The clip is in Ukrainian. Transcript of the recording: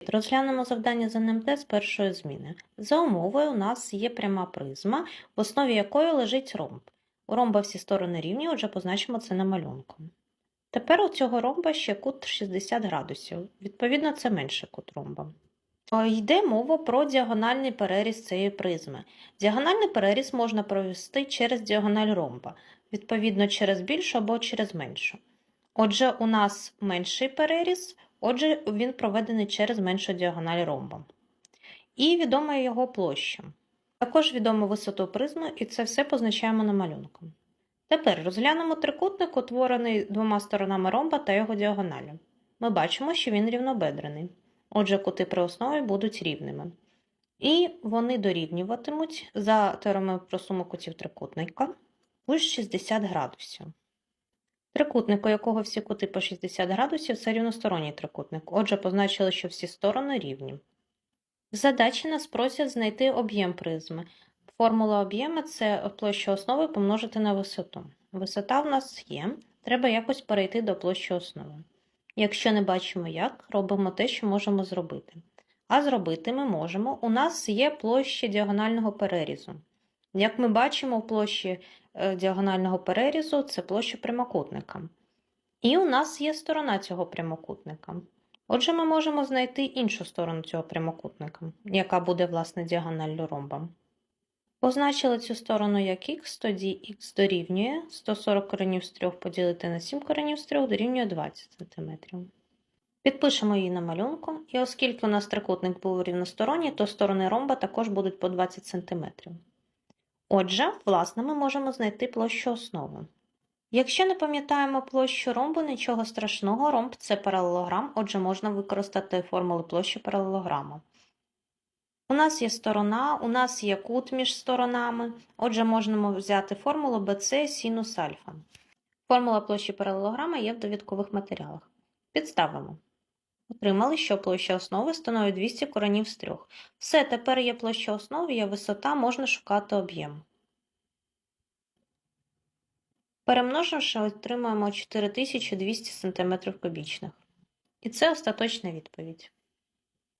Розглянемо завдання з НМТ з першої зміни. За умовою у нас є пряма призма, в основі якої лежить ромб. У ромба всі сторони рівні, отже позначимо це на малюнку. Тепер у цього ромба ще кут 60 градусів. Відповідно, це менший кут ромба. Е, Йде мова про діагональний переріз цієї призми. Діагональний переріз можна провести через діагональ ромба, відповідно через більшу або через меншу. Отже, у нас менший переріз, отже, він проведений через меншу діагональ ромба. І відома його площа. Також відомо висоту призми, і це все позначаємо на малюнку. Тепер розглянемо трикутник, утворений двома сторонами ромба та його діагоналю. Ми бачимо, що він рівнобедрений. Отже, кути при основі будуть рівними. І вони дорівнюватимуть за теоремою про суму кутів трикутника у 60 градусів. Трикутник, у якого всі кути по 60 градусів, це рівносторонній трикутник. Отже, позначили, що всі сторони рівні. В задачі нас просять знайти об'єм призми. Формула об'єму це площа основи помножити на висоту. Висота в нас є, треба якось перейти до площі основи. Якщо не бачимо як, робимо те, що можемо зробити. А зробити ми можемо. У нас є площа діагонального перерізу. Як ми бачимо, в площі е, діагонального перерізу це площа прямокутника. І у нас є сторона цього прямокутника. Отже, ми можемо знайти іншу сторону цього прямокутника, яка буде, власне, діагоналлю ромба. Позначили цю сторону як х, тоді х дорівнює 140 коренів з 3 поділити на 7 коренів з 3 дорівнює 20 см. Підпишемо її на малюнку, і оскільки у нас трикутник був рівносторонній, то сторони ромба також будуть по 20 см. Отже, власне, ми можемо знайти площу основи. Якщо не пам'ятаємо площу ромбу, нічого страшного, ромб це паралелограм, отже, можна використати формулу площі паралелограму. У нас є сторона, у нас є кут між сторонами, отже, можемо взяти формулу BC синус альфа. Формула площі паралелограма є в довідкових матеріалах. Підставимо. Отримали, що площа основи становить 200 коренів з 3. Все, тепер є площа основи, є висота, можна шукати об'єм. Перемноживши, отримаємо 4200 см кубічних. І це остаточна відповідь.